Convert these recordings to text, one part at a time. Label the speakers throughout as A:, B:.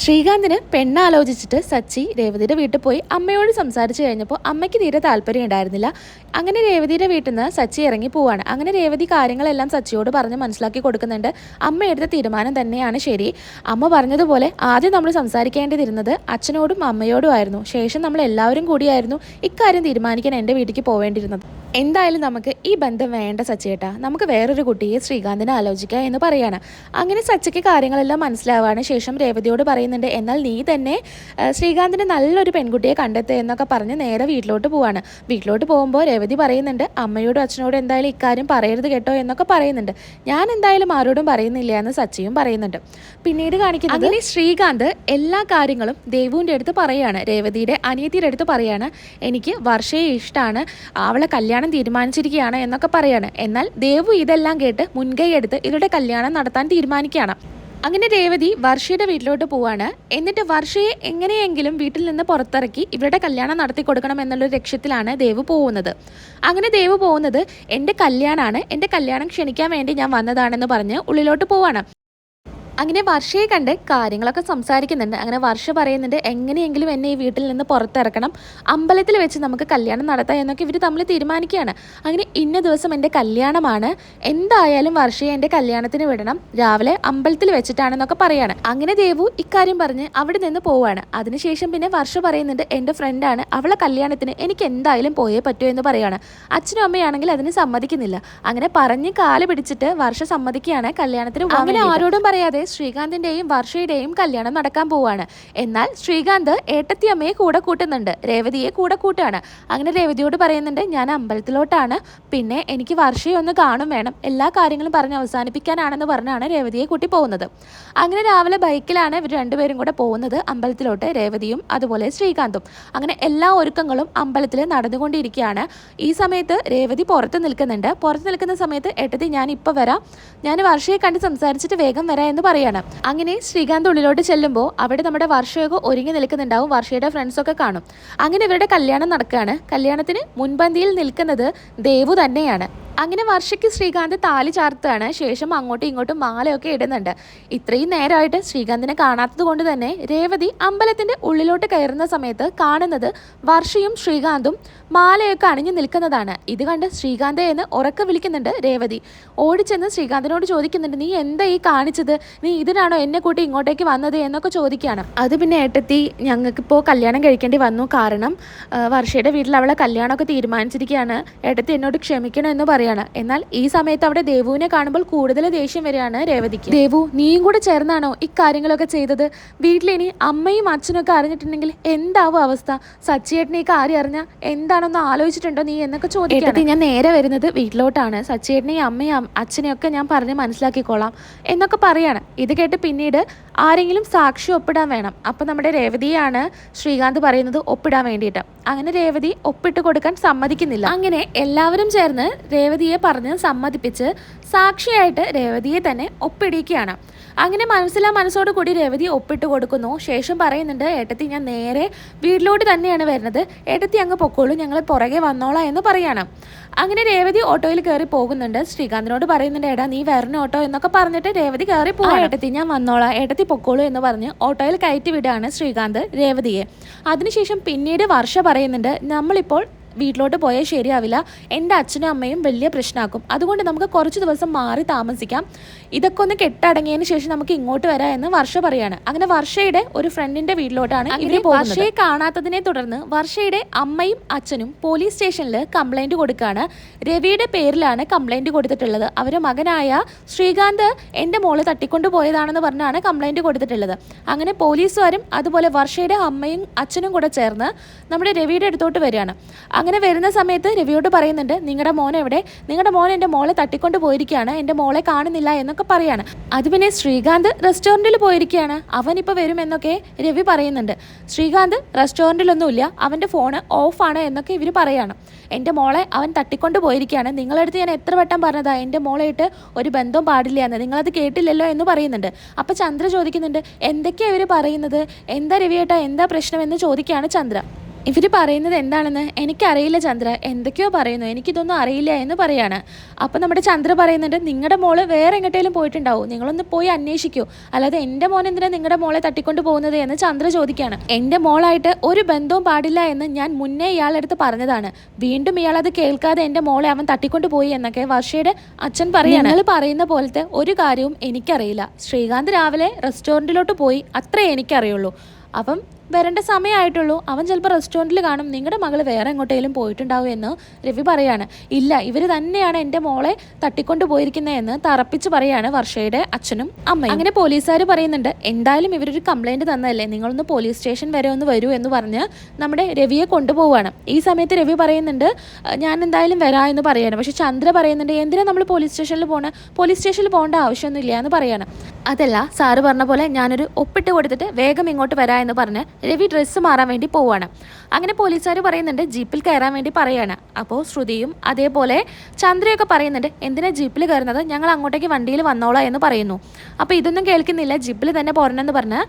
A: ശ്രീകാന്തിന് പെണ്ണാലോചിച്ചിട്ട് സച്ചി രേവതിയുടെ വീട്ടിൽ പോയി അമ്മയോട് സംസാരിച്ച് കഴിഞ്ഞപ്പോൾ അമ്മയ്ക്ക് തീരെ താല്പര്യം ഉണ്ടായിരുന്നില്ല. അങ്ങനെ രേവതിയുടെ വീട്ടിൽ നിന്ന് സച്ചി ഇറങ്ങി പോവാണ്. അങ്ങനെ രേവതി കാര്യങ്ങളെല്ലാം സച്ചിയോട് പറഞ്ഞ് മനസ്സിലാക്കി കൊടുക്കുന്നുണ്ട്. അമ്മ എടുത്ത തീരുമാനം തന്നെയാണ് ശരി. അമ്മ പറഞ്ഞതുപോലെ ആദ്യം നമ്മൾ സംസാരിക്കേണ്ടിയിരുന്നത് അച്ഛനോടും അമ്മയോടും ആയിരുന്നു. ശേഷം നമ്മൾ എല്ലാവരും കൂടിയായിരുന്നു ഇക്കാര്യം തീരുമാനിക്കാൻ എന്റെ വീട്ടിലേക്ക് പോവേണ്ടിയിരുന്നത്. എന്തായാലും നമുക്ക് ഈ ബന്ധം വേണ്ട സച്ചിയേട്ടാ നമുക്ക് വേറൊരു കുട്ടിയെ ശ്രീകാന്തിനെ ആലോചിക്കുക എന്ന് പറയാണ്. അങ്ങനെ സച്ചിക്ക് കാര്യങ്ങളെല്ലാം മനസ്സിലാവാണ്. ശേഷം രേവതിയോട് പറയുന്നുണ്ട്. എന്നാൽ നീ തന്നെ ശ്രീകാന്തിന് നല്ലൊരു പെൺകുട്ടിയെ കണ്ടെത്തുക എന്നൊക്കെ പറഞ്ഞ് നേരെ വീട്ടിലോട്ട് പോവാണ്. വീട്ടിലോട്ട് പോകുമ്പോൾ രവതി പറയുന്നുണ്ട് അമ്മയോടും അച്ഛനോടും എന്തായാലും ഇക്കാര്യം പറയരുത് കേട്ടോ എന്നൊക്കെ പറയുന്നുണ്ട്. ഞാൻ എന്തായാലും ആരോടും പറയുന്നില്ല എന്ന് സച്ചിയും പറയുന്നുണ്ട്. പിന്നീട് കാണിക്കുന്നത് അങ്ങനെ ശ്രീകാന്ത് എല്ലാ കാര്യങ്ങളും ദേവുവിന്റെ അടുത്ത് പറയാണ്. രേവതിയുടെ അനിയത്തിയുടെ അടുത്ത് പറയാണ് എനിക്ക് വർഷയെ ഇഷ്ടമാണ് അവളെ കല്യാണം തീരുമാനിച്ചിരിക്കുകയാണ് എന്നൊക്കെ പറയാണ്. എന്നാൽ ദേവു ഇതെല്ലാം കേട്ട് മുൻകൈ എടുത്ത് ഇവരുടെ കല്യാണം നടത്താൻ തീരുമാനിക്കുകയാണ്. അങ്ങനെ രേവതി വർഷയുടെ വീട്ടിലോട്ട് പോവാണ്. എന്നിട്ട് വർഷയെ എങ്ങനെയെങ്കിലും വീട്ടിൽ നിന്ന് പുറത്തിറക്കി ഇവരുടെ കല്യാണം നടത്തി കൊടുക്കണം എന്നുള്ളൊരു ലക്ഷ്യത്തിലാണ് ദേവ് പോകുന്നത്. അങ്ങനെ ദേവ് പോകുന്നത് എന്റെ കല്യാണമാണ് എന്റെ കല്യാണം ക്ഷണിക്കാൻ വേണ്ടി ഞാൻ വന്നതാണെന്ന് പറഞ്ഞ് ഉള്ളിലോട്ട് പോവാണ്. അങ്ങനെ വർഷയെ കണ്ട് കാര്യങ്ങളൊക്കെ സംസാരിക്കുന്നുണ്ട്. അങ്ങനെ വർഷ പറയുന്നുണ്ട് എങ്ങനെയെങ്കിലും എന്നെ ഈ വീട്ടിൽ നിന്ന് പുറത്തിറക്കണം. അമ്പലത്തിൽ വെച്ച് നമുക്ക് കല്യാണം നടത്താം എന്നൊക്കെ ഇവർ തമ്മിൽ തീരുമാനിക്കുകയാണ്. അങ്ങനെ ഇന്ന ദിവസം എന്റെ കല്യാണമാണ്. എന്തായാലും വർഷയെ എന്റെ കല്യാണത്തിന് വിടണം. രാവിലെ അമ്പലത്തിൽ വെച്ചിട്ടാണെന്നൊക്കെ പറയാണ്. അങ്ങനെ ദേവു ഇക്കാര്യം പറഞ്ഞ് അവിടെ നിന്ന് പോവുകയാണ് അതിനുശേഷം പിന്നെ വർഷ പറയുന്നുണ്ട് എന്റെ ഫ്രണ്ടാണ്. അവളെ കല്യാണത്തിന് എനിക്ക് എന്തായാലും പോയേ പറ്റൂ എന്ന് പറയാണ്. അച്ഛനും അമ്മയാണെങ്കിൽ അതിന് സമ്മതിക്കുന്നില്ല. അങ്ങനെ പറഞ്ഞ് കാൽ പിടിച്ചിട്ട് വർഷ സമ്മതിക്കുകയാണ് കല്യാണത്തിന് അങ്ങനെ ആരോടും പറയാതെ ശ്രീകാന്തിന്റെയും വർഷയുടെയും കല്യാണം നടക്കാൻ പോവുകയാണ് എന്നാൽ ശ്രീകാന്ത് ഏട്ടത്തി അമ്മയെ കൂടെ കൂട്ടുന്നുണ്ട്. രേവതിയെ കൂടെ കൂട്ടാണ്. അങ്ങനെ രേവതിയോട് പറയുന്നുണ്ട് ഞാൻ അമ്പലത്തിലോട്ടാണ്. പിന്നെ എനിക്ക് വർഷയെ ഒന്ന് കാണും വേണം. എല്ലാ കാര്യങ്ങളും പറഞ്ഞ് അവസാനിപ്പിക്കാനാണെന്ന് പറഞ്ഞാണ് രേവതിയെ കൂട്ടി പോകുന്നത്. അങ്ങനെ രാവിലെ ബൈക്കിലാണ് ഇവർ രണ്ടുപേരും കൂടെ പോകുന്നത്. അമ്പലത്തിലോട്ട് രേവതിയും അതുപോലെ ശ്രീകാന്തും. അങ്ങനെ എല്ലാ ഒരുക്കങ്ങളും അമ്പലത്തിൽ നടന്നുകൊണ്ടിരിക്കുകയാണ്. ഈ സമയത്ത് രേവതി പുറത്ത് നിൽക്കുന്നുണ്ട്. പുറത്ത് നിൽക്കുന്ന സമയത്ത് ഏട്ടത്തി ഞാൻ ഇപ്പോൾ വരാം. ഞാൻ വർഷയെ കണ്ട് സംസാരിച്ചിട്ട് വേഗം വരാം എന്ന് പറയാണ്. അങ്ങനെ ശ്രീകാന്ത് ഉള്ളിലോട്ട് ചെല്ലുമ്പോൾ അവിടെ നമ്മുടെ വർഷയൊക്കെ ഒരുങ്ങി നിൽക്കുന്നുണ്ടാവും. വർഷയുടെ ഫ്രണ്ട്സൊക്കെ കാണും. അങ്ങനെ ഇവരുടെ കല്യാണം നടക്കുകയാണ് കല്യാണത്തിന് മുൻപന്തിയിൽ നിൽക്കുന്നത് ദേവു തന്നെയാണ്. അങ്ങനെ വർഷയ്ക്ക് ശ്രീകാന്ത് താലി ചാർത്തുകയാണ് ശേഷം അങ്ങോട്ടും ഇങ്ങോട്ടും മാലയൊക്കെ ഇടുന്നുണ്ട്. ഇത്രയും നേരമായിട്ട് ശ്രീകാന്തിനെ കാണാത്തത് കൊണ്ട് തന്നെ രേവതി അമ്പലത്തിന്റെ ഉള്ളിലോട്ട് കയറുന്ന സമയത്ത് കാണുന്നത് വർഷയും ശ്രീകാന്തും മാലയൊക്കെ അണിഞ്ഞു നിൽക്കുന്നതാണ്. ഇത് കണ്ട് ശ്രീകാന്തെ എന്ന് ഉറക്ക വിളിക്കുന്നുണ്ട് രേവതി. ഓടിച്ചെന്ന് ശ്രീകാന്തിനോട് ചോദിക്കുന്നുണ്ട് നീ എന്താ ഈ കാണിച്ചത്? നീ ഇതിനാണോ എന്നെ കൂട്ടി ഇങ്ങോട്ടേക്ക് വന്നത്? എന്നൊക്കെ ചോദിക്കുകയാണ്. അത് പിന്നെ ഏട്ടത്തി ഞങ്ങൾക്കിപ്പോൾ കല്യാണം കഴിക്കേണ്ടി വന്നു. കാരണം വർഷയുടെ വീട്ടിൽ അവളെ കല്യാണമൊക്കെ തീരുമാനിച്ചിരിക്കുകയാണ്. ഏട്ടത്തി എന്നോട് ക്ഷമിക്കണം എന്ന് പറയാണ് എന്നാൽ ഈ സമയത്ത് അവിടെ ദേവുവിനെ കാണുമ്പോൾ കൂടുതൽ ദേഷ്യം വരികയാണ് രേവതിക്ക്. ദേവു നീയും കൂടെ ചേർന്നാണോ ഇക്കാര്യങ്ങളൊക്കെ ചെയ്തത്? വീട്ടിലിനി അമ്മയും അച്ഛനൊക്കെ അറിഞ്ഞിട്ടുണ്ടെങ്കിൽ എന്താവും അവസ്ഥ? സച്ചിയേട്ടനെ ഈ കാര്യം അറിഞ്ഞ എന്താണെന്ന് ആലോചിച്ചിട്ടുണ്ടോ നീ എന്നൊക്കെ ചോദിക്കട്ടെ ഞാൻ നേരെ വരുന്നത് വീട്ടിലോട്ടാണ്. സച്ചിയേട്ടനെയും അമ്മയും അച്ഛനെയൊക്കെ ഞാൻ പറഞ്ഞ് മനസ്സിലാക്കിക്കോളാം എന്നൊക്കെ പറയാണ്. ഇത് കേട്ട് പിന്നീട് ആരെങ്കിലും സാക്ഷി ഒപ്പിടാൻ വേണം. അപ്പം നമ്മുടെ രേവതിയാണ് ശ്രീകാന്ത് പറയുന്നത് ഒപ്പിടാൻ വേണ്ടിയിട്ട്. അങ്ങനെ രേവതി ഒപ്പിട്ട് കൊടുക്കാൻ സമ്മതിക്കുന്നില്ല. അങ്ങനെ എല്ലാവരും ചേർന്ന് രേവതിയെ പറഞ്ഞ് സമ്മതിപ്പിച്ച് സാക്ഷിയായിട്ട് രേവതിയെ തന്നെ ഒപ്പിടിക്കുകയാണ് അങ്ങനെ മനസ്സിലാ മനസ്സോട് കൂടി രേവതി ഒപ്പിട്ട് കൊടുക്കുന്നു. ശേഷം പറയുന്നുണ്ട് ഏട്ടത്തി ഞാൻ നേരെ വീട്ടിലോട്ട് തന്നെയാണ് വരുന്നത്. ഏട്ടത്തി അങ്ങ് പൊക്കോളൂ. ഞങ്ങൾ പുറകെ വന്നോളാം എന്ന് പറയാണ്. അങ്ങനെ രേവതി ഓട്ടോയിൽ കയറി പോകുന്നുണ്ട്. ശ്രീകാന്തിനോട് പറയുന്നുണ്ട് ഏടാ നീ വരണ ഓട്ടോ? എന്നൊക്കെ പറഞ്ഞിട്ട് രേവതി കയറി പോകാം ഏട്ടത്തി ഞാൻ വന്നോളാം. ഏട്ടത്തി പൊക്കോളൂ എന്ന് പറഞ്ഞ് ഓട്ടോയിൽ കയറ്റി വിടുകയാണ് ശ്രീകാന്ത് രേവതിയെ. അതിനുശേഷം പിന്നീട് വർഷ പറയുന്നുണ്ട് നമ്മളിപ്പോൾ വീട്ടിലോട്ട് പോയാൽ ശരിയാവില്ല. എന്റെ അച്ഛനും അമ്മയും വലിയ പ്രശ്നമാക്കും. അതുകൊണ്ട് നമുക്ക് കുറച്ച് ദിവസം മാറി താമസിക്കാം. ഇതൊക്കെ ഒന്ന് കെട്ടടങ്ങിയതിന് ശേഷം നമുക്ക് ഇങ്ങോട്ട് വരാം എന്ന് വർഷ പറയാണ്. അങ്ങനെ വർഷയുടെ ഒരു ഫ്രണ്ടിന്റെ വീട്ടിലോട്ടാണ് ഇവർ വർഷയെ കാണാത്തതിനെ തുടർന്ന് വർഷയുടെ അമ്മയും അച്ഛനും പോലീസ് സ്റ്റേഷനിൽ കംപ്ലൈന്റ് കൊടുക്കുകയാണ് രവിയുടെ പേരിലാണ് കംപ്ലൈന്റ് കൊടുത്തിട്ടുള്ളത്. അവരുടെ മകനായ ശ്രീകാന്ത് എന്റെ മോളെ തട്ടിക്കൊണ്ടു പോയതാണെന്ന് പറഞ്ഞാണ് കംപ്ലൈന്റ് കൊടുത്തിട്ടുള്ളത്. അങ്ങനെ പോലീസുകാരും അതുപോലെ വർഷയുടെ അമ്മയും അച്ഛനും കൂടെ ചേർന്ന് നമ്മുടെ രവിയുടെ അടുത്തോട്ട് വരികയാണ്. അങ്ങനെ വരുന്ന സമയത്ത് രവിയോട് പറയുന്നുണ്ട് നിങ്ങളുടെ മോൻ എവിടെ? നിങ്ങളുടെ മോൻ എന്റെ മോളെ തട്ടിക്കൊണ്ട് പോയിരിക്കുകയാണ് എന്റെ മോളെ കാണുന്നില്ല എന്നൊക്കെ പറയാണ്. അത് പിന്നെ ശ്രീകാന്ത് റെസ്റ്റോറന്റിൽ പോയിരിക്കുകയാണ് അവൻ ഇപ്പോൾ വരും എന്നൊക്കെ രവി പറയുന്നുണ്ട്. ശ്രീകാന്ത് റെസ്റ്റോറന്റിലൊന്നുമില്ല അവന്റെ ഫോണ് ഓഫാണ് എന്നൊക്കെ ഇവർ പറയാണ്. എന്റെ മോളെ അവൻ തട്ടിക്കൊണ്ട് പോയിരിക്കുകയാണ് നിങ്ങളടുത്ത് ഞാൻ എത്ര വട്ടം പറഞ്ഞതാ എന്റെ മോളായിട്ട് ഒരു ബന്ധവും പാടില്ല എന്ന് നിങ്ങളത് കേട്ടില്ലല്ലോ എന്ന് പറയുന്നുണ്ട്. അപ്പോൾ ചന്ദ്ര ചോദിക്കുന്നുണ്ട് എന്തൊക്കെയാണ് ഇവർ പറയുന്നത്? എന്താ രവിയേട്ടാ എന്താ പ്രശ്നം? എന്ന് ചോദിക്കുകയാണ് ചന്ദ്ര. ഇവർ പറയുന്നത് എന്താണെന്ന് എനിക്കറിയില്ല ചന്ദ്ര. എന്തൊക്കെയോ പറയുന്നു. എനിക്കിതൊന്നും അറിയില്ല എന്ന് പറയാണ്. അപ്പം നമ്മുടെ ചന്ദ്ര പറയുന്നുണ്ട് നിങ്ങളുടെ മോൾ വേറെ എങ്ങോട്ടേലും പോയിട്ടുണ്ടാവും. നിങ്ങളൊന്ന് പോയി അന്വേഷിക്കൂ. അല്ലാതെ എന്റെ മോൻ എന്തിനാ നിങ്ങളുടെ മോളെ തട്ടിക്കൊണ്ട് പോകുന്നത്? എന്ന് ചന്ദ്ര ചോദിക്കുകയാണ് എന്റെ മോളായിട്ട് ഒരു ബന്ധവും പാടില്ല എന്ന് ഞാൻ മുന്നേ ഇയാളെടുത്ത് പറഞ്ഞതാണ്. വീണ്ടും ഇയാൾ അത് കേൾക്കാതെ എന്റെ മോളെ അവൻ തട്ടിക്കൊണ്ട് പോയി എന്നൊക്കെ വർഷയുടെ അച്ഛൻ പറയുകയാണ് നിങ്ങൾ പറയുന്ന പോലത്തെ ഒരു കാര്യവും എനിക്കറിയില്ല. ശ്രീകാന്ത് രാവിലെ റെസ്റ്റോറന്റിലോട്ട് പോയി അത്രേ എനിക്കറിയുള്ളൂ. അപ്പം വരേണ്ട സമയമായിട്ടുള്ളൂ. അവൻ ചിലപ്പോൾ റെസ്റ്റോറന്റിൽ കാണും. നിങ്ങളുടെ മകൾ വേറെ എങ്ങോട്ടേലും പോയിട്ടുണ്ടാവും എന്ന് രവി പറയാണ്. ഇല്ല ഇവർ തന്നെയാണ് എന്റെ മോളെ തട്ടിക്കൊണ്ട് പോയിരിക്കുന്നതെന്ന് തറപ്പിച്ച് പറയാണ് വർഷയുടെ അച്ഛനും അമ്മയും. അങ്ങനെ പോലീസുകാർ പറയുന്നുണ്ട് എന്തായാലും ഇവരൊരു കംപ്ലൈന്റ് തന്നതല്ലേ? നിങ്ങളൊന്ന് പോലീസ് സ്റ്റേഷൻ വരെ ഒന്ന് വരൂ എന്ന് പറഞ്ഞ് നമ്മുടെ രവിയെ കൊണ്ടുപോവാണ്. ഈ സമയത്ത് രവി പറയുന്നുണ്ട് ഞാൻ എന്തായാലും വരാം എന്ന് പറയാണ്. പക്ഷെ ചന്ദ്ര പറയുന്നുണ്ട് എന്തിനാ നമ്മൾ പോലീസ് സ്റ്റേഷനിൽ പോണ? പോലീസ് സ്റ്റേഷനിൽ പോകേണ്ട ആവശ്യമൊന്നുമില്ല എന്ന് പറയാണ്. അതല്ല സാറ് പറഞ്ഞ പോലെ ഞാനൊരു ഒപ്പിട്ട് കൊടുത്തിട്ട് വേഗം ഇങ്ങോട്ട് വരാം എന്ന് പറഞ്ഞ് രവി ഡ്രസ്സ് മാറാൻ വേണ്ടി പോവാണ്. അങ്ങനെ പോലീസുകാർ പറയുന്നുണ്ട് ജീപ്പിൽ കയറാൻ വേണ്ടി പറയാണ്. അപ്പോൾ ശ്രുതിയും അതേപോലെ ചന്ദ്രയൊക്കെ പറയുന്നുണ്ട് എന്തിനാ ജീപ്പിൽ കയറുന്നത്? ഞങ്ങൾ അങ്ങോട്ടേക്ക് വണ്ടിയിൽ വന്നോളാം എന്ന് പറയുന്നു. അപ്പോൾ ഇതൊന്നും കേൾക്കുന്നില്ല ജീപ്പിൽ തന്നെ പോരണമെന്ന് പറഞ്ഞ്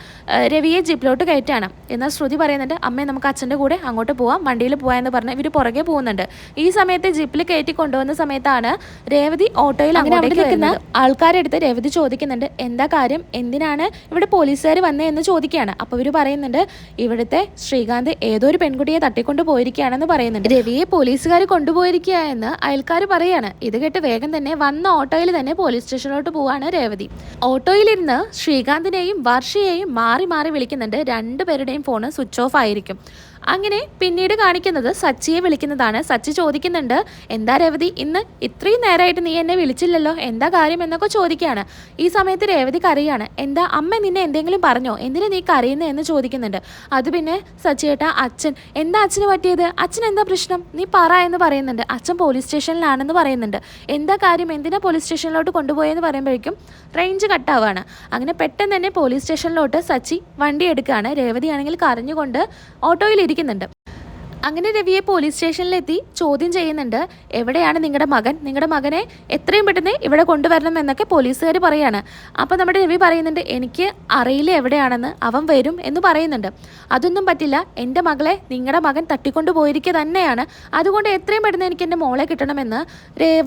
A: രവിയെ ജീപ്പിലോട്ട് കയറ്റാണ്. എന്നാൽ ശ്രുതി പറയുന്നുണ്ട് അമ്മേ നമുക്ക് അച്ഛന്റെ കൂടെ അങ്ങോട്ട് പോവാം വണ്ടിയിൽ പോവാം എന്ന് പറഞ്ഞ് ഇവർ പുറകെ പോകുന്നുണ്ട്. ഈ സമയത്ത് ജീപ്പിൽ കയറ്റി കൊണ്ടുവന്ന സമയത്താണ് രേവതി ഓട്ടോയിൽ അങ്ങോട്ട് അവിടെ നിൽക്കുന്ന ആൾക്കാരെടുത്ത് രേവതി ചോദിക്കുന്നുണ്ട് എന്താ കാര്യം? എന്തിനാണ് ഇവിടെ പോലീസുകാർ വന്നേ എന്ന് ചോദിക്കുകയാണ്. അപ്പോൾ ഇവർ പറയുന്നുണ്ട് ഇവിടുത്തെ ശ്രീകാന്ത് ഏതോ ഒരു പെൺകുട്ടിയെ തട്ടിക്കൊണ്ട് പോയിരിക്കുകയാണെന്ന് പറയുന്നുണ്ട്. രവിയെ പോലീസുകാർ കൊണ്ടുപോയിരിക്കുക എന്ന് അയൽക്കാർ പറയാണ്. ഇത് കേട്ട് വേഗം തന്നെ വന്ന ഓട്ടോയിൽ തന്നെ പോലീസ് സ്റ്റേഷനിലോട്ട് പോവാണ് രേവതി. ഓട്ടോയിലിരുന്ന് ശ്രീകാന്തിനെയും വർഷയെയും മാറി മാറി വിളിക്കുന്നുണ്ട്. രണ്ടുപേരുടെയും ഫോണ് സ്വിച്ച് ഓഫ് ആയിരിക്കും. അങ്ങനെ പിന്നീട് കാണിക്കുന്നത് സച്ചിയെ വിളിക്കുന്നതാണ്. സച്ചി ചോദിക്കുന്നുണ്ട് എന്താ രേവതി ഇന്ന് ഇത്രയും നേരമായിട്ട് നീ എന്നെ വിളിച്ചില്ലല്ലോ? എന്താ കാര്യം? എന്നൊക്കെ ചോദിക്കുകയാണ്. ഈ സമയത്ത് രേവതി കരയാണ് എന്താ അമ്മ നിന്നെ എന്തെങ്കിലും പറഞ്ഞോ? എന്തിനു നീ കരയുന്നത് എന്ന് ചോദിക്കുന്നുണ്ട്. അത് പിന്നെ സച്ചിയേട്ട അച്ഛൻ എന്താ അച്ഛന് പറ്റിയത്? അച്ഛൻ എന്താ പ്രശ്നം? നീ പറ എന്ന് പറയുന്നുണ്ട്. അച്ഛൻ പോലീസ് സ്റ്റേഷനിലാണെന്ന് പറയുന്നുണ്ട്. എന്താ കാര്യം? എന്തിനാ പോലീസ് സ്റ്റേഷനിലോട്ട് കൊണ്ടുപോയെന്ന് പറയുമ്പോഴേക്കും റേഞ്ച് കട്ടാവാണ്. അങ്ങനെ പെട്ടെന്ന് തന്നെ പോലീസ് സ്റ്റേഷനിലോട്ട് സച്ചി വണ്ടി എടുക്കുകയാണ്. രേവതിയാണെങ്കിൽ കരഞ്ഞുകൊണ്ട് ഓട്ടോയിൽ ഇരിക്കുന്നുണ്ട് അങ്ങനെ രവിയെ പോലീസ് സ്റ്റേഷനിലെത്തി ചോദ്യം ചെയ്യുന്നുണ്ട് എവിടെയാണ് നിങ്ങളുടെ മകൻ? നിങ്ങളുടെ മകനെ എത്രയും പെട്ടെന്ന് ഇവിടെ കൊണ്ടുവരണം എന്നൊക്കെ പോലീസുകാർ പറയാണ്. അപ്പോൾ നമ്മുടെ രവി പറയുന്നുണ്ട് എനിക്ക് അറിയില്ല എവിടെയാണെന്ന് അവൻ വരും എന്ന് പറയുന്നുണ്ട്. അതൊന്നും പറ്റില്ല എന്റെ മകളെ നിങ്ങളുടെ മകൻ തട്ടിക്കൊണ്ടു പോയിരിക്കുക തന്നെയാണ്. അതുകൊണ്ട് എത്രയും പെട്ടെന്ന് എനിക്ക് എന്റെ മോളെ കിട്ടണമെന്ന്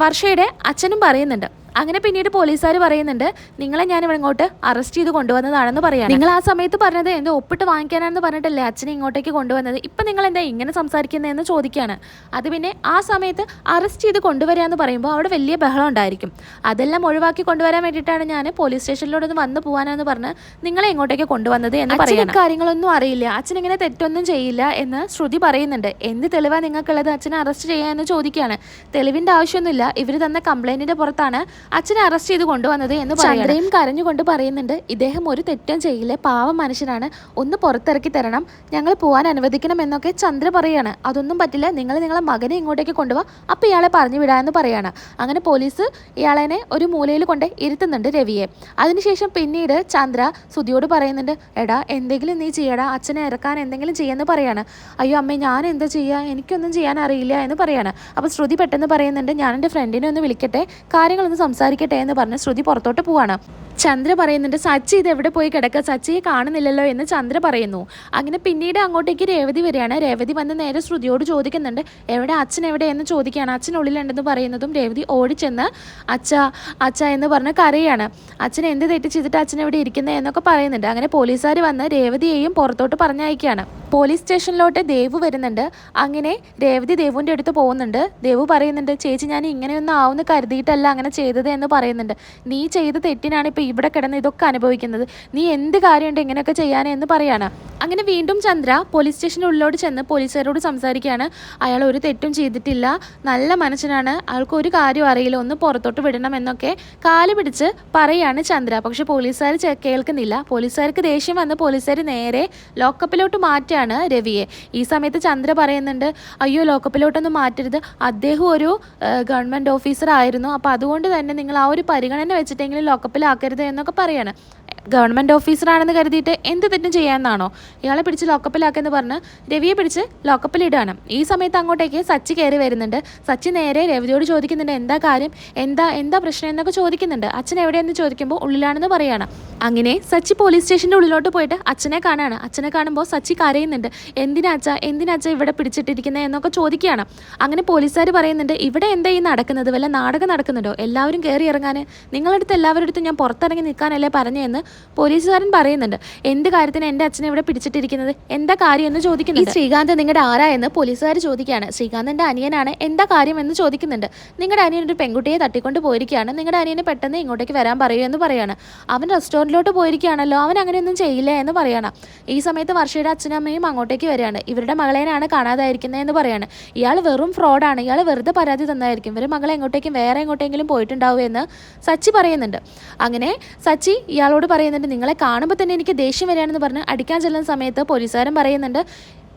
A: വർഷയുടെ അച്ഛനും പറയുന്നുണ്ട്. അങ്ങനെ പിന്നീട് പോലീസുകാർ പറയുന്നുണ്ട് നിങ്ങളെ ഞാൻ ഇവിടെ ഇങ്ങോട്ട് അറസ്റ്റ് ചെയ്ത് കൊണ്ടുവന്നതാണെന്ന് പറയാം നിങ്ങൾ ആ സമയത്ത് പറഞ്ഞത് എന്തോ ഒപ്പിട്ട് വാങ്ങിക്കാനാണെന്ന് പറഞ്ഞിട്ടല്ലേ അച്ഛനെ ഇങ്ങോട്ടേക്ക് കൊണ്ടുവന്നത്? ഇപ്പം നിങ്ങൾ എന്താ ഇങ്ങനെ സംസാരിക്കുന്നതെന്ന് ചോദിക്കുകയാണ് അത് പിന്നെ ആ സമയത്ത് അറസ്റ്റ് ചെയ്ത് കൊണ്ടുവരിക എന്ന് പറയുമ്പോൾ അവിടെ വലിയ ബഹളം ഉണ്ടായിരിക്കും. അതെല്ലാം ഒഴിവാക്കി കൊണ്ടുവരാൻ വേണ്ടിയിട്ടാണ് ഞാൻ പോലീസ് സ്റ്റേഷനിലൂടെ ഒന്ന് വന്ന് പോകാനെന്ന് പറഞ്ഞ് നിങ്ങളെ ഇങ്ങോട്ടേക്ക് കൊണ്ടുവന്നത് എന്ന് പറയുന്നത് കാര്യങ്ങളൊന്നും അറിയില്ല. അച്ഛൻ ഇങ്ങനെ തെറ്റൊന്നും ചെയ്യില്ല എന്ന് ശ്രുതി പറയുന്നുണ്ട്. എന്ത് തെളിവാണ് നിങ്ങൾക്കുള്ളത്? അച്ഛനെ അറസ്റ്റ് ചെയ്യാമെന്ന് ചോദിക്കുകയാണ് തെളിവിന്റെ ആവശ്യമൊന്നുമില്ല. ഇവർ തന്ന കംപ്ലൈന്റിന്റെ പുറത്താണ് അച്ഛനെ അറസ്റ്റ് ചെയ്ത് കൊണ്ടുവന്നത് എന്ന് ചന്ദ്രയും കരഞ്ഞുകൊണ്ട് പറയുന്നുണ്ട് ഇദ്ദേഹം ഒരു തെറ്റും ചെയ്യില്ല പാവം മനുഷ്യനാണ്. ഒന്ന് പുറത്തിറക്കി തരണം ഞങ്ങൾ പോകാൻ അനുവദിക്കണം എന്നൊക്കെ ചന്ദ്ര പറയാണ്. അതൊന്നും പറ്റില്ല നിങ്ങൾ നിങ്ങളെ മകനെ ഇങ്ങോട്ടേക്ക് കൊണ്ടുപോവാ അപ്പോൾ ഇയാളെ പറഞ്ഞു വിടാമെന്ന് പറയാണ്. അങ്ങനെ പോലീസ് ഇയാളെ ഒരു മൂലയിൽ കൊണ്ട് ഇരുത്തുന്നുണ്ട് രവിയെ. അതിനുശേഷം പിന്നീട് ചന്ദ്ര സുധിയോട് പറയുന്നുണ്ട് എടാ എന്തെങ്കിലും നീ ചെയ്യടാ അച്ഛനെ ഇറക്കാൻ എന്തെങ്കിലും ചെയ്യാന്ന് പറയാണ്. അയ്യോ അമ്മേ ഞാൻ എന്താ ചെയ്യുക എനിക്കൊന്നും ചെയ്യാൻ അറിയില്ല എന്ന് പറയാണ്. അപ്പോൾ ശ്രുതി പെട്ടെന്ന് പറയുന്നുണ്ട് ഞാൻ എന്റെ ഫ്രണ്ടിനെ ഒന്ന് വിളിക്കട്ടെ കാര്യങ്ങളൊന്ന് സംസാരിക്കട്ടെ എന്ന് പറഞ്ഞ് ശ്രുതി പുറത്തോട്ട് പോവാണ്. ചന്ദ്ര പറയുന്നുണ്ട് സച്ചി ഇത് എവിടെ പോയി കിടക്കുക സച്ചിയെ കാണുന്നില്ലല്ലോ എന്ന് ചന്ദ്ര പറയുന്നു. അങ്ങനെ പിന്നീട് അങ്ങോട്ടേക്ക് രേവതി വരികയാണ്. രേവതി വന്ന് നേരെ ശ്രുതിയോട് ചോദിക്കുന്നുണ്ട് എവിടെ? അച്ഛൻ എവിടെ? എന്ന് ചോദിക്കുകയാണ്. അച്ഛൻ ഉള്ളിലുണ്ടെന്ന് പറയുന്നതും രേവതി ഓടിച്ചെന്ന് അച്ഛ അച്ഛ എന്ന് പറഞ്ഞ് കരയാണ്. അച്ഛൻ എന്ത് തെറ്റ് ചെയ്തിട്ട് അച്ഛൻ എവിടെ ഇരിക്കുന്നത് എന്നൊക്കെ പറയുന്നുണ്ട്. അങ്ങനെ പോലീസുകാർ വന്ന് രേവതിയെയും പുറത്തോട്ട് പറഞ്ഞയക്കുകയാണ്. പോലീസ് സ്റ്റേഷനിലോട്ട് ദേവ് വരുന്നുണ്ട്. അങ്ങനെ രേവതി ദേവുവിന്റെ അടുത്ത് പോകുന്നുണ്ട്. ദേവു പറയുന്നുണ്ട് ചേച്ചി ഞാൻ ഇങ്ങനെയൊന്നും ആവുമെന്ന് കരുതിയിട്ടല്ല അങ്ങനെ ചെയ്തത് എന്ന് പറയുന്നുണ്ട്. നീ ചെയ്ത തെറ്റിനാണ് ഇപ്പോൾ ഇവിടെ കിടന്ന് ഇതൊക്കെ അനുഭവിക്കുന്നത്. നീ എന്ത് കാര്യമുണ്ട് ഇങ്ങനെയൊക്കെ ചെയ്യാനേ എന്ന് പറയാണ്. അങ്ങനെ വീണ്ടും ചന്ദ്ര പോലീസ് സ്റ്റേഷന്റെ ഉള്ളിലോട്ട് ചെന്ന് പോലീസുകാരോട് സംസാരിക്കുകയാണ്. അയാൾ ഒരു തെറ്റും ചെയ്തിട്ടില്ല. നല്ല മനുഷ്യനാണ് അയാൾക്ക് ഒരു കാര്യം അറിയില്ല. ഒന്ന് പുറത്തോട്ട് വിടണം എന്നൊക്കെ കാൽ പിടിച്ച് പറയാണ് ചന്ദ്ര. പക്ഷെ പോലീസുകാർ കേൾക്കുന്നില്ല. പോലീസുകാർക്ക് ദേഷ്യം വന്ന് പോലീസുകാർ നേരെ ലോക്കപ്പിലോട്ട് മാറ്റാണ് രവിയെ. ഈ സമയത്ത് ചന്ദ്ര പറയുന്നുണ്ട് അയ്യോ ലോക്കപ്പിലോട്ടൊന്നും മാറ്റരുത്. അദ്ദേഹം ഒരു ഗവൺമെന്റ് ഓഫീസർ ആയിരുന്നു. അപ്പോൾ അതുകൊണ്ട് തന്നെ എന്നെ നിങ്ങൾ ആ ഒരു പരിഗണന വെച്ചിട്ടെങ്കിലും ലോക്കപ്പിലാക്കരുത് എന്നൊക്കെ പറയാണ്. ഗവൺമെന്റ് ഓഫീസറാണെന്ന് കരുതിയിട്ട് എന്ത് തെറ്റും ചെയ്യാമെന്നാണോ? ഇയാളെ പിടിച്ച് ലോക്കപ്പിലാക്കെന്ന് പറഞ്ഞ് രവിയെ പിടിച്ച് ലോക്കപ്പിലിടുകയാണ് ഈ സമയത്ത് അങ്ങോട്ടേക്ക് സച്ചി കയറി വരുന്നുണ്ട്. സച്ചി നേരെ രവിയോട് ചോദിക്കുന്നുണ്ട് എന്താ കാര്യം? എന്താ എന്താ പ്രശ്നം? എന്നൊക്കെ ചോദിക്കുന്നുണ്ട്. അച്ഛൻ എവിടെയെന്ന് ചോദിക്കുമ്പോൾ ഉള്ളിലാണെന്ന് പറയാണ്. അങ്ങനെ സച്ചി പോലീസ് സ്റ്റേഷന്റെ ഉള്ളിലോട്ട് പോയിട്ട് അച്ഛനെ കാണാണ്. അച്ഛനെ കാണുമ്പോൾ സച്ചി കരയുന്നുണ്ട്. എന്തിനാ എന്തിനാച്ച എന്തിനാ അച്ഛ ഇവിടെ പിടിച്ചിട്ടിരിക്കുന്നത് എന്നൊക്കെ ചോദിക്കുകയാണ്. അങ്ങനെ പോലീസുകാർ പറയുന്നുണ്ട് ഇവിടെ എന്താ ഈ നടക്കുന്നത്? വല്ല നാടകം നടക്കുന്നുണ്ടോ? എല്ലാവരും കയറി ഇറങ്ങാൻ നിങ്ങളുടെ അടുത്ത് എല്ലാവരുടെ അടുത്തും ഞാൻ പുറത്തിറങ്ങി നിൽക്കാനല്ലേ പറഞ്ഞതെന്ന് പോലീസുകാരൻ പറയുന്നുണ്ട്. എന്ത് കാര്യത്തിന് എന്റെ അച്ഛനെ ഇവിടെ പിടിച്ചിട്ടിരിക്കുന്നത്? എന്താ കാര്യം എന്ന് ചോദിക്കുന്നു ഈ ശ്രീകാന്ത് നിങ്ങളുടെ ആരാ എന്ന് പോലീസുകാർ ചോദിക്കുകയാണ്. ശ്രീകാന്തിന്റെ അനിയനാണ് എന്താ കാര്യം എന്ന് ചോദിക്കുന്നുണ്ട്. നിങ്ങളുടെ അനിയൻ ഒരു പെൺകുട്ടിയെ തട്ടിക്കൊണ്ട് പോയിരിക്കുകയാണ്. നിങ്ങളുടെ അനിയനെ പെട്ടെന്ന് ഇങ്ങോട്ടേക്ക് വരാൻ പറയൂ എന്ന് പറയാണ്. അവൻ റെസ്റ്റോറന്റിലോട്ട് പോയിരിക്കുകയാണല്ലോ. അവൻ അങ്ങനെയൊന്നും ചെയ്യില്ല എന്ന് പറയണം. ഈ സമയത്ത് വർഷയുടെ അച്ഛനും അമ്മയും അങ്ങോട്ടേക്ക് വരികയാണ്. ഇവരുടെ മകളേനാണ് കാണാതായിരിക്കുന്നത് എന്ന് പറയാണ്. ഇയാൾ വെറും ഫ്രോഡാണ് ഇയാൾ വെറുതെ പരാതി തന്നായിരിക്കും. ഇവർ മകളെ എങ്ങോട്ടേക്കും വേറെ എങ്ങോട്ടെങ്കിലും പോയിട്ടുണ്ടാവും എന്ന് സച്ചി പറയുന്നുണ്ട്. അങ്ങനെ സച്ചി ഇയാളോട് പറയുന്നുണ്ട് നിങ്ങളെ കാണുമ്പോൾ തന്നെ എനിക്ക് ദേഷ്യം വരികയാണെന്ന് പറഞ്ഞ് അടിക്കാൻ ചെല്ലുന്ന സമയത്ത് പോലീസുകാരൻ പറയുന്നുണ്ട്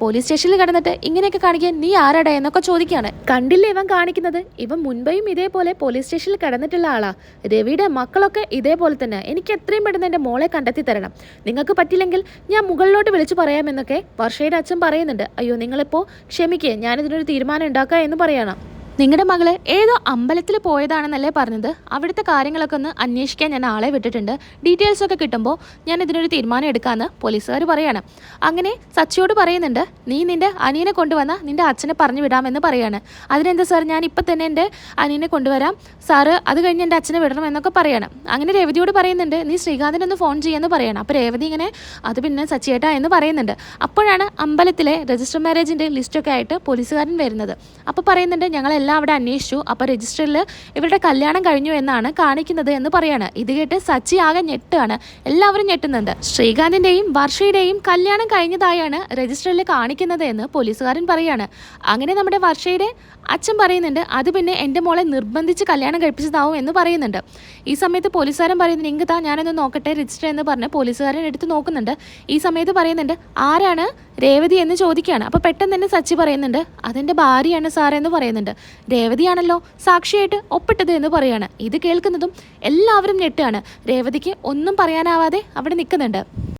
A: പോലീസ് സ്റ്റേഷനിൽ കടന്നിട്ട് ഇങ്ങനെയൊക്കെ കാണിക്കാൻ നീ ആരാടാ? എന്നൊക്കെ ചോദിക്കുകയാണ്. കണ്ടില്ല ഇവൻ കാണിക്കുന്നത്? ഇവൻ മുൻപേയും ഇതേപോലെ പോലീസ് സ്റ്റേഷനിൽ കടന്നിട്ടുള്ള ആളാ. രവിയുടെ മക്കളൊക്കെ ഇതേപോലെ തന്നെ. എനിക്ക് എത്രയും പെട്ടെന്ന് എന്റെ മോളെ കണ്ടെത്തി തരണം. നിങ്ങൾക്ക് പറ്റില്ലെങ്കിൽ ഞാൻ മുകളിലോട്ട് വിളിച്ചു പറയാമെന്നൊക്കെ വർഷയുടെ അച്ഛൻ പറയുന്നുണ്ട്. അയ്യോ നിങ്ങളിപ്പോൾ ക്ഷമിക്കേ. ഞാനിതിനൊരു തീരുമാനം ഉണ്ടാക്കാം എന്ന് പറയണം. നിങ്ങളുടെ മകൾ ഏതോ അമ്പലത്തിൽ പോയതാണെന്നല്ലേ പറഞ്ഞത്? അവിടുത്തെ കാര്യങ്ങളൊക്കെ ഒന്ന് അന്വേഷിക്കാൻ ഞാൻ ആളെ വിട്ടിട്ടുണ്ട്. ഡീറ്റെയിൽസ് ഒക്കെ കിട്ടുമ്പോൾ ഞാൻ ഇതിനൊരു തീരുമാനം എടുക്കാമെന്ന് പോലീസുകാർ പറയാണ്. അങ്ങനെ സച്ചിയോട് പറയുന്നുണ്ട് നീ നിന്റെ അനിയനെ കൊണ്ടുവന്ന നിന്റെ അച്ഛനെ പറഞ്ഞു വിടാമെന്ന് പറയാണ്. അതിനെന്താ സാർ ഞാൻ ഇപ്പം തന്നെ എന്റെ അനിയനെ കൊണ്ടുവരാം. സാറ് അത് കഴിഞ്ഞ് എന്റെ അച്ഛനെ വിടണം എന്നൊക്കെ പറയണം. അങ്ങനെ രേവതിയോട് പറയുന്നുണ്ട് നീ ശ്രീകാന്തിനൊന്ന് ഫോൺ ചെയ്യാമെന്ന് പറയണം. അപ്പോൾ രേവതി ഇങ്ങനെ അത് പിന്നെ സച്ചിയേട്ടാ എന്ന് പറയുന്നുണ്ട്. അപ്പോഴാണ് അമ്പലത്തിലെ രജിസ്റ്റർ മാരേജിന്റെ ലിസ്റ്റൊക്കെ ആയിട്ട് പോലീസുകാരൻ വരുന്നത്. അപ്പോൾ പറയുന്നുണ്ട് ഞങ്ങളെല്ലാം അവിടെ അന്വേഷിച്ചു. അപ്പോൾ രജിസ്റ്ററിൽ ഇവരുടെ കല്യാണം കഴിഞ്ഞു എന്നാണ് കാണിക്കുന്നത് എന്ന് പറയാണ്. ഇത് കേട്ട് സച്ചി ആകെ ഞെട്ടാണ് എല്ലാവരും ഞെട്ടുന്നുണ്ട്. ശ്രീകാന്തിന്റെയും വർഷയുടെയും കല്യാണം കഴിഞ്ഞതായാണ് രജിസ്റ്ററിൽ കാണിക്കുന്നത് എന്ന് പോലീസുകാരൻ പറയാണ്. അങ്ങനെ നമ്മുടെ വർഷയുടെ അച്ഛൻ പറയുന്നുണ്ട് അത് പിന്നെ എന്റെ മോളെ നിർബന്ധിച്ച് കല്യാണം കഴിപ്പിച്ചതാവും എന്ന് പറയുന്നുണ്ട്. ഈ സമയത്ത് പോലീസുകാരൻ പറയുന്നുണ്ട് ഇങ്ങതാ ഞാനൊന്ന് നോക്കട്ടെ രജിസ്റ്റർ എന്ന് പറഞ്ഞ് പോലീസുകാരൻ എടുത്ത് നോക്കുന്നുണ്ട്. ഈ സമയത്ത് പറയുന്നുണ്ട് ആരാണ് രേവതി എന്ന് ചോദിക്കുകയാണ്. അപ്പോൾ പെട്ടെന്ന് തന്നെ സച്ചി പറയുന്നുണ്ട് അതെന്റെ ഭാര്യയാണ് സാർ എന്ന് പറയുന്നുണ്ട്. രേവതിയാണല്ലോ സാക്ഷിയായിട്ട് ഒപ്പിട്ടത് എന്ന് പറയാണ് ഇത് കേൾക്കുന്നതും എല്ലാവരും ഞെട്ടാണ് രേവതിക്ക് ഒന്നും പറയാനാവാതെ അവിടെ നിൽക്കുന്നുണ്ട്.